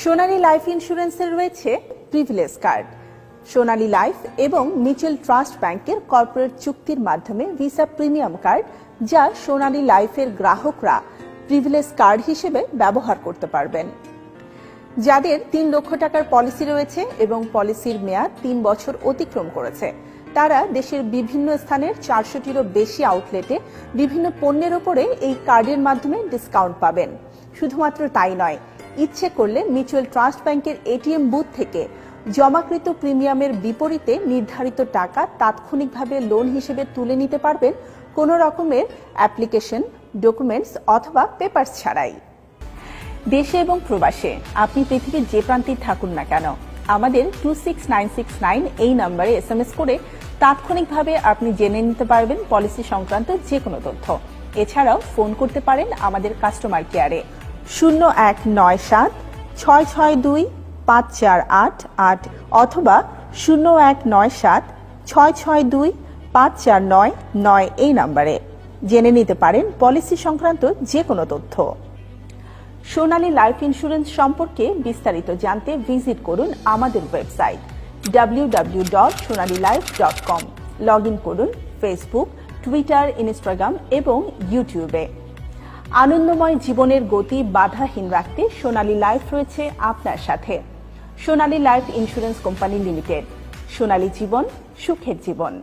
সোনালী life ইন্স্যুরেন্সের রয়েছে privilege card. Sonali life এবং মিচুয়াল ট্রাস্ট ব্যাংকের কর্পোরেট চুক্তির মাধ্যমে ভিসা প্রিমিয়াম কার্ড, যা সোনালী লাইফের গ্রাহকরা প্রিভিলেজ কার্ড হিসেবে ব্যবহার করতে পারবেন। যাদের তিন লক্ষ টাকার পলিসি রয়েছে এবং পলিসির মেয়াদ তিন বছর অতিক্রম করেছে, তারা দেশের বিভিন্ন স্থানের চারশোটিরও বেশি আউটলেটে বিভিন্ন পণ্যের ওপরে এই কার্ডের মাধ্যমে ডিসকাউন্ট পাবেন। শুধুমাত্র তাই নয় ইচ্ছে করলে মিউচুয়াল ট্রাস্ট ব্যাংকের এটিএম বুথ থেকে জমাকৃত প্রিমিয়ামের বিপরীতে নির্ধারিত টাকা তাৎক্ষণিকভাবে লোন হিসেবে তুলে নিতে পারবেন কোনো রকমের অ্যাপ্লিকেশন, ডকুমেন্টস অথবা পেপারস ছাড়াই। দেশে এবং প্রবাসে আপনি পৃথিবীর যে প্রান্তেই থাকুন না কেন, আমাদের two six nine six nine এই নম্বরে এস এম এস করে তাৎক্ষণিকভাবে আপনি জেনে নিতে পারবেন পলিসি সংক্রান্ত যে কোনো তথ্য। এছাড়াও ফোন করতে পারেন আমাদের কাস্টমার কেয়ারে। শূন্য এক নয় সাত ছয় ছয় দুই পাঁচ চার আট আট অথবা শূন্য এক নয় সাত ছয় ছয় দুই পাঁচ চার নয় নয় এই নম্বরে। জেনে নিতে পারেন পলিসি সংক্রান্ত যে কোনো তথ্য। সোনালী লাইফ ইন্স্যুরেন্স সম্পর্কে বিস্তারিত জানতে ভিজিট করুন আমাদের ওয়েবসাইট www.sonalilife.com লগ ইন করুন ফেসবুক, টুইটার, ইনস্টাগ্রাম এবং ইউটিউবে। আনন্দময় জীবনের গতি বাধাহীন রাখতে সোনালী লাইফ রয়েছে আপনার সাথে। Sonali life insurance company limited. Sonali জীবন, সুখের জীবন।